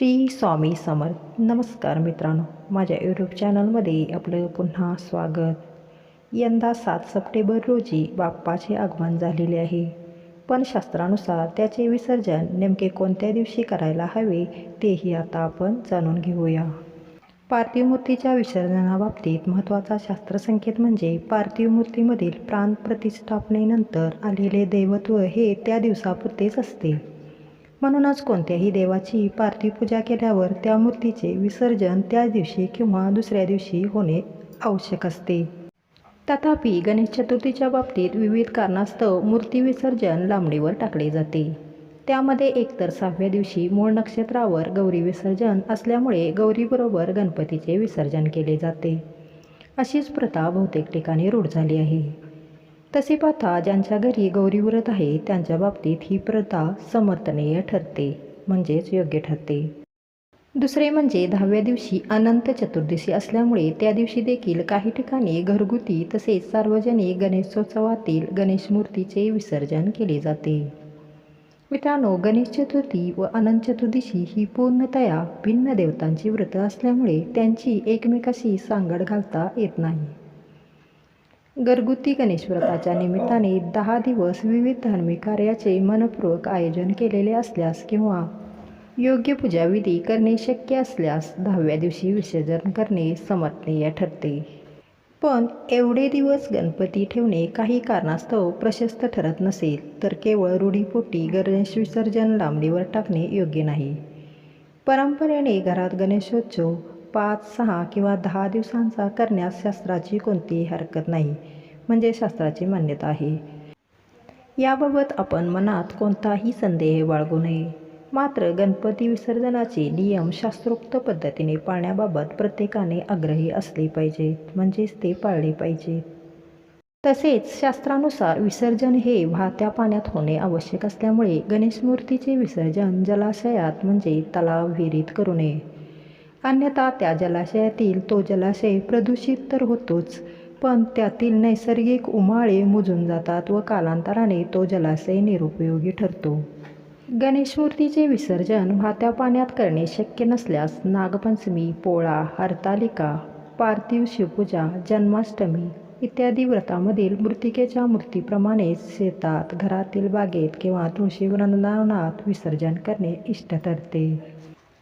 श्री स्वामी समर्थ. नमस्कार मित्रांनो. माझ्या यूट्यूब चॅनलमध्ये आपलं पुन्हा स्वागत. यंदा सात सप्टेंबर रोजी बाप्पाचे आगमन झालेले आहे. पण शास्त्रानुसार त्याचे विसर्जन नेमके कोणत्या दिवशी करायला हवे तेही आता आपण जाणून घेऊया. पार्थिव मूर्तीच्या विसर्जनाबाबतीत महत्त्वाचा शास्त्रसंकेत म्हणजे पार्थिव मूर्तीमधील प्राण प्रतिष्ठापनेनंतर आलेले दैवत्व हे त्या दिवसापुरतेच असते. म्हणूनच कोणत्याही देवाची पार्थिव पूजा केल्यावर त्या मूर्तीचे विसर्जन त्याच दिवशी किंवा दुसऱ्या दिवशी होणे आवश्यक असते. तथापि गणेश चतुर्थीच्या बाबतीत विविध कारणास्तव मूर्ती विसर्जन लांबणीवर टाकले जाते. त्यामध्ये एकतर सहाव्या दिवशी मूळ नक्षत्रावर गौरी विसर्जन असल्यामुळे गौरीबरोबर गणपतीचे विसर्जन केले जाते. अशीच प्रथा बहुतेक ठिकाणी रूढ झाली आहे. तसे पाहता ज्यांच्या घरी गौरी व्रत आहे त्यांच्या बाबतीत ही प्रथा समर्थनीय ठरते म्हणजेच योग्य ठरते. दुसरे म्हणजे दहाव्या दिवशी अनंत चतुर्दशी असल्यामुळे त्या दिवशी देखील काही ठिकाणी घरगुती तसेच सार्वजनिक गणेशोत्सवातील गणेश मूर्तीचे विसर्जन केले जाते. मित्रांनो गणेश चतुर्थी व अनंत चतुर्दशी ही पूर्णतया भिन्न देवतांची व्रत असल्यामुळे त्यांची एकमेकाशी सांगड घालता येत नाही. घरगुती गणेश व्रताच्या निमित्ताने दहा दिवस विविध धार्मिक कार्याचे मनपूर्वक आयोजन केलेले असल्यास किंवा योग्य पूजाविधी करणे शक्य असल्यास दहाव्या दिवशी विसर्जन करणे समर्थनीय ठरते. पण एवढे दिवस गणपती ठेवणे काही कारणास्तव प्रशस्त ठरत नसेल तर केवळ रूढीपोटी गणेश विसर्जन लांबणीवर टाकणे योग्य नाही. परंपरेने घरात गणेशोत्सव पाच सहा किंवा दहा दिवसांचा करण्यास शास्त्राची कोणतीही हरकत नाही म्हणजे शास्त्राची मान्यता आहे. याबाबत आपण मनात कोणताही संदेह बाळगू नये. मात्र गणपती विसर्जनाचे नियम शास्त्रोक्त पद्धतीने पाळण्याबाबत प्रत्येकाने आग्रही असले पाहिजेत म्हणजेच ते पाळले पाहिजेत तसेच शास्त्रानुसार विसर्जन हे वाहत्या पाण्यात होणे आवश्यक असल्यामुळे गणेश मूर्तीचे विसर्जन जलाशयात म्हणजे तलाव विहिरीत करू नये. अन्यथा त्या जलाशयातील तो जलाशय प्रदूषित तर होतोच पण त्यातील नैसर्गिक उमाळे मुजून जातात व कालांतराने तो जलाशय निरुपयोगी ठरतो. गणेश मूर्तीचे विसर्जन वाहत्या पाण्यात करणे शक्य नसल्यास नागपंचमी पोळा हरतालिका पार्थिव शिवपूजा जन्माष्टमी इत्यादी व्रतामधील मृतिकेच्या मूर्तीप्रमाणेच शेतात घरातील बागेत किंवा तुळशी वृंदावनात विसर्जन करणे इष्ट ठरते